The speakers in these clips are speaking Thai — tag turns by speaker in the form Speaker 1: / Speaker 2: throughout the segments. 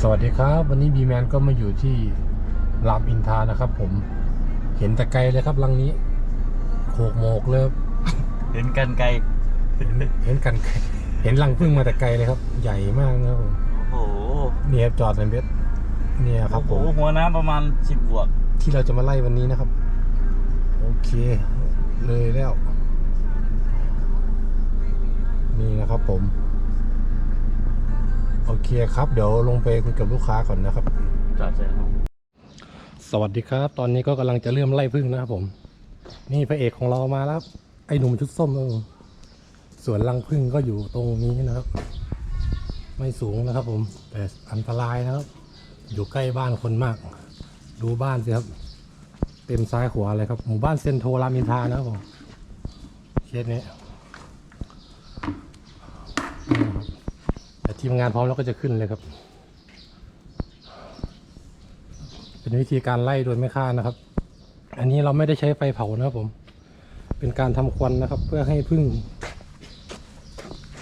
Speaker 1: สวัสดีครับ วันนี้บีแมนก็มาอยู่ที่รามอินทรานะครับผมเห็นแต่ไกลเลยครับลังนี้โขกโมกเลยครับ
Speaker 2: เห็นกันไกล
Speaker 1: เห็นเห็นกันไกลเห็นลังพึ่งมาแต่ไกลเลยครับ ใหญ่มากนะครับผม
Speaker 2: โอ้โห
Speaker 1: เนี่ยครับจอดในเบสเนี่ยครับผ
Speaker 2: โอ้
Speaker 1: ม
Speaker 2: โหหัวน้ำประมาณสิบบวก
Speaker 1: ที่เราจะมาไล่วันนี้นะครับ โอเค เลยแล้ว นี่นะครับผม โอเคครับ เดี๋ยวลงไปคุยกับลูกค้าก่อนนะครับ
Speaker 2: จอดเสร็จแล้ว
Speaker 1: สวัสดีครับ ตอนนี้ก็กำลังจะเริ่มไล่พึ่งนะครับผม นี่พระเอกของเรามาแล้วครับไอ้หนุ่มชุดส้มครับผมส่วนรังพึ่งก็อยู่ตรงนี้นะครับ ไม่สูงนะครับ ผม แต่อันตรายนะครับ อยู่ใกล้บ้านคนมาก ดูบ้านสิครับ เต็มซ้ายขวาเลยครับ หมู่บ้านเซนโทรามินทรานะครับผมเคสนี้นี่ครับแต่ ทีมงานพร้อมแล้วก็จะขึ้นเลยครับ เป็นวิธีการไล่โดยไม่ฆ่านะครับ อันนี้เราไม่ได้ใช้ไฟเผานะครับผม เป็นการทำควันนะครับ เพื่อให้พึ่ง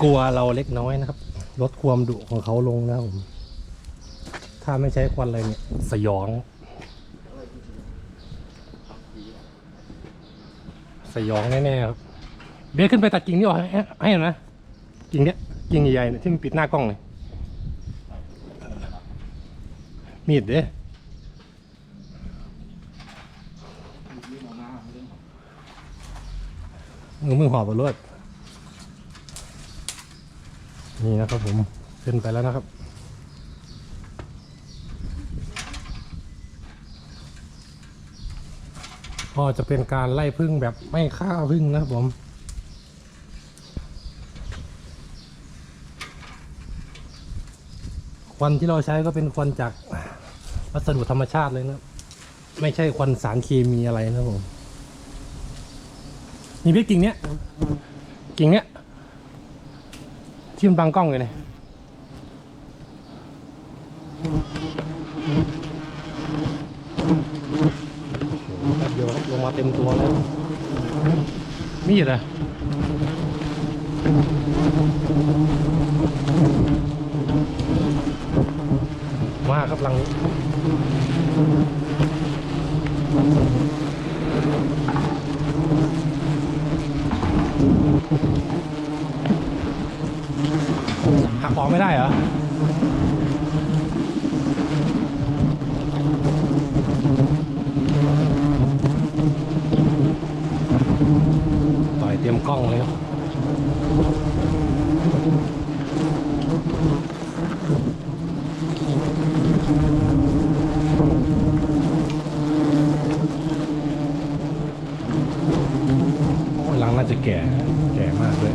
Speaker 1: กลัวเราเล็กน้อยนะครับ ลดความดุของเขาลงนะครับผม ถ้าไม่ใช้ควันอะไรเนี่ยสยอง สยองแน่ๆครับเบียร์ขึ้นไปตัดกิ่งนี่ออกให้ให้หน่อยนะกิ่งเนี้ย กิ่งใหญ่ๆเนี่ยที่มันปิดหน้ากล้องเลยมีดเด้มือมือหอบไปรวดนี่นะครับผมขึ้นไปแล้วนะครับก็จะเป็นการไล่พึ่งแบบไม่ฆ่าพึ่งนะครับผม ควันที่เราใช้ก็เป็นควันจากวัสดุธรรมชาติเลยนะ ไม่ใช่ควันสารเคมีอะไรนะผมนี่พี่กิ่งเนี้ยกิ่งเนี้ยที่มันบังกล้องเลยเนี่ยเดียวลงมาเต็มตัวแล้วมีดอะ มาครับลังนี้หักออกไม่ได้เหรอต่อยเตรียมกล้องเลยครับ โอ้ยหลังน่าจะแก่ แก่มากเลย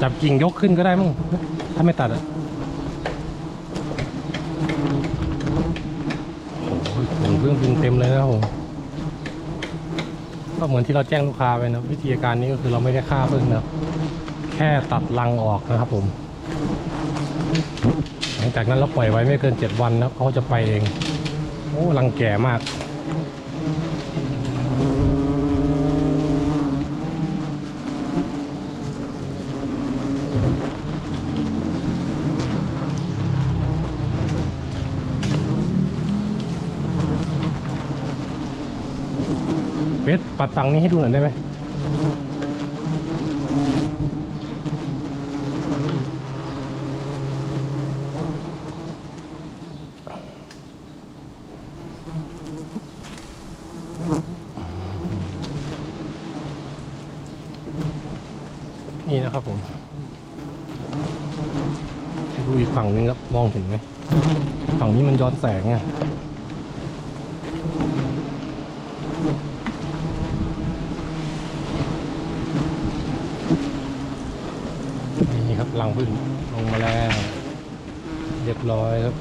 Speaker 1: จับกิ่งยกขึ้นก็ได้มั้งถ้าไม่ตัดอะโอ้ยผงเครื่องบินเต็มเลยนะครับผมก็เหมือนที่เราแจ้งลูกค้าไปนะวิธีการนี้ก็คือเราไม่ได้ฆ่าพึ่งนะครับแค่ตัดรังออกนะครับผม หลังจากนั้นเราปล่อยไว้ไม่เกินเจ็ดวันนะเขาจะไปเอง โอ้รังแก่มาก ปัดฝั่งนี้ให้ดูหน่อยได้ไหมนี่นะครับผมดูอีกฝั่งนึงครับ มองเห็นไหม ฝั่งนี้มันย้อนแสงอะ หลังพึ่งลงมาแล้วเรียบร้อยครับ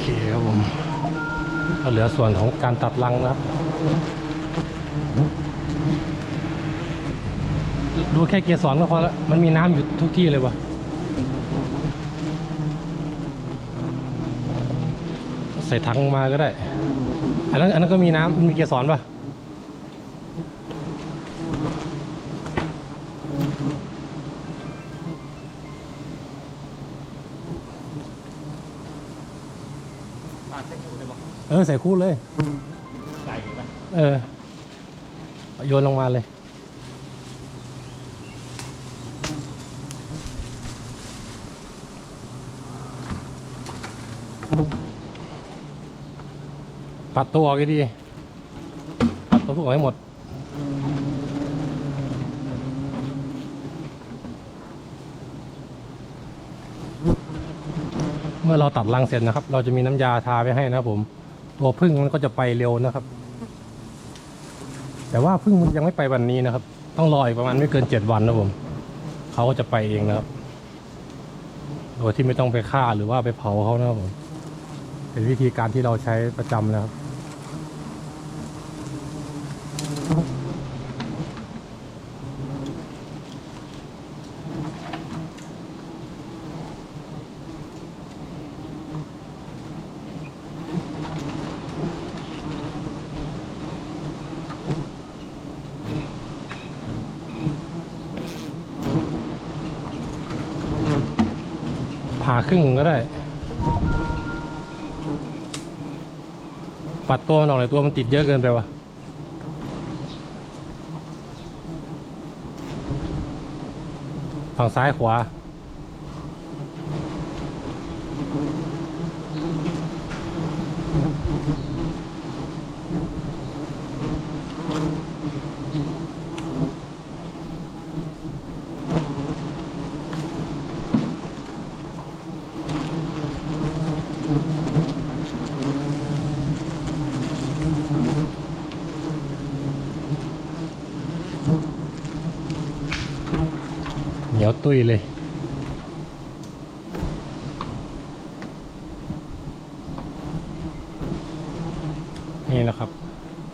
Speaker 1: เขียวบผมก็เหลือส่วนของการตัดรังนะครับ ดูแค่เกียร์สองก็พอแล้วมันมีน้ำอยู่ทุกที่เลยวะใส่ถังมาก็ได้ อันนั้นอันนั้นก็มีน้ำมีเกียร์สอนปะ เออ ใส่คู่เลย
Speaker 2: ใส่ไป
Speaker 1: เออ โยนลงมาเลยปัดตัวออกดีปัดตัวพวกออกให้หมด เมื่อเราตัดรังเสร็จนะครับ เราจะมีน้ำยาทาไปให้นะครับผม ตัวพึ่งมันก็จะไปเร็วนะครับ แต่ว่าพึ่งมันยังไม่ไปวันนี้นะครับ ต้องรออีกประมาณไม่เกินเจ็ดวันนะผมเขาก็จะไปเองนะครับโดยที่ไม่ต้องไปฆ่าหรือว่าไปเผาเขานะครับผมเป็นวิธีการที่เราใช้ประจำนะครับ ผ่าครึ่งก็ได้ ปัดตัวมันออกเลยตัวมันติดเยอะเกินไปวะฝั่งซ้ายขวา เหนียวตุ้ยเลย นี่นะครับ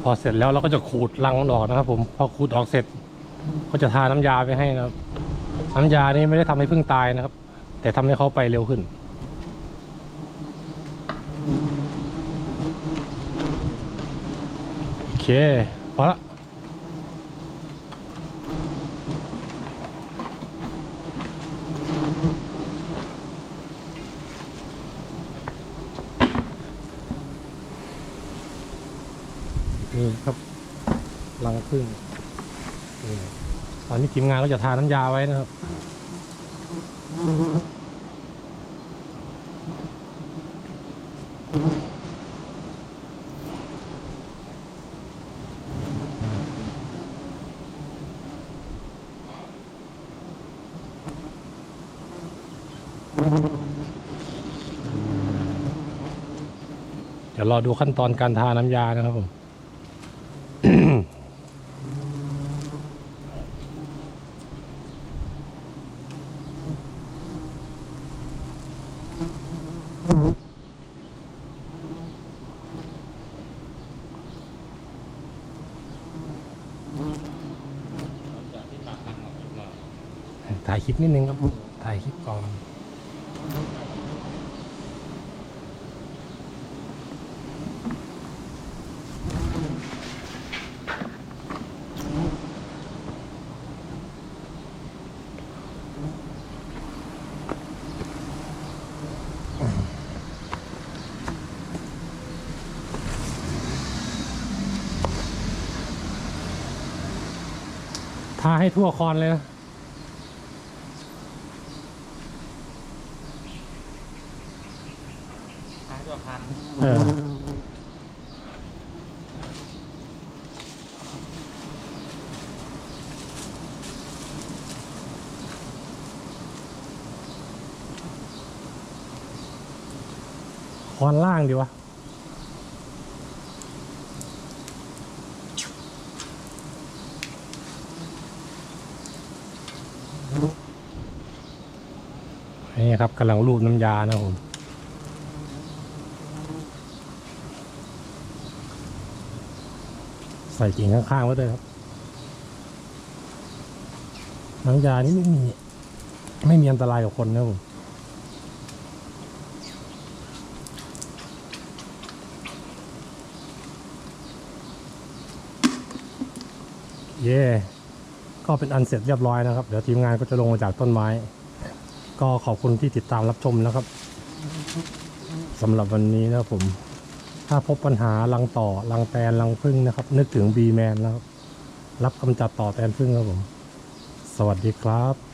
Speaker 1: พอเสร็จแล้วเราก็จะขูดรังมันออกนะครับผมพอขูดออกเสร็จ ก็จะทาน้ำยาไปให้นะครับ น้ำยานี่ไม่ได้ทำให้พึ่งตายนะครับ แต่ทำให้เขาไปเร็วขึ้นโอเคพอละ นี่ครับรังพึ่งตอนนี้ทีมงานก็จะทาน้ำยาไว้นะครับเดี๋ยวรอดูขั้นตอนการทาน้ำยานะครับผม ถ่ายคลิปนิดนึงครับ ถ่ายคลิปก่อนทาให้ทั่วคอนเลยนะ
Speaker 2: ทางตัวพัน
Speaker 1: เออคอนล่างดีวะนี่ครับกำลังรูปน้ำยานะครับผม ใส่กิ่งข้างๆไว้ด้วยครับหนังยานี่ไม่มีไม่มีอันตรายกับคนนะครับผมเย่ก็เป็นอันเสร็จเรียบร้อยนะครับ เดี๋ยวทีมงานก็จะลงมาจากต้นไม้ ก็ขอบคุณที่ติดตามรับชมนะครับสำหรับวันนี้นะครับผม ถ้าพบปัญหารังต่อรังแตนรังพึ่งนะครับ นึกถึงบีแมนนะครับ รับกำจัดต่อแตนพึ่งครับผม สวัสดีครับ